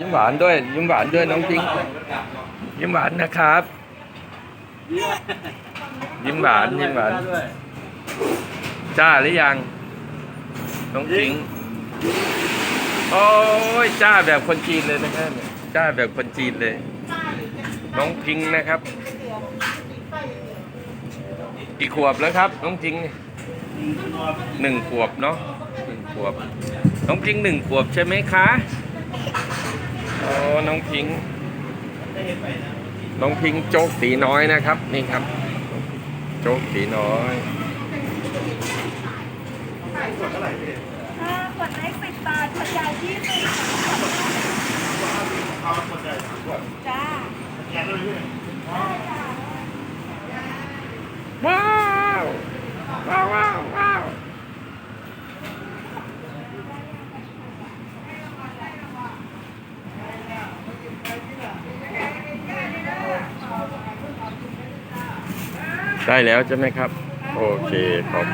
ยิ้มหวานด้วยยิ้มหวานด้วยน้องพิง ยิ้มหวานนะครับ ยิ้มหวานยิ้มหวานจ้าหรือยังน้องพิงโอ้ยจ้าแบบคนจีนเลยนะครับจ้าแบบคนจีนเลย น้องพิงนะครับ กี่ขวบแล้วครับ น้องพิงหนึ่งขวบเนาะหนึ่งขวบ น้องพิงหนึ่งขวบใช่ไหมคะ น้องพิงค์น้องพิงค์โจ๊กตีน้อยนะครับ นี่ครับ โจ๊กตีน้อยถ้าขวดเล็กสิบบาทขวดใหญ่ยี่สิบจ้าว้าวว้าวว้าวว้าว ได้แล้วใช่ไหมครับ โอเคขอบคุณ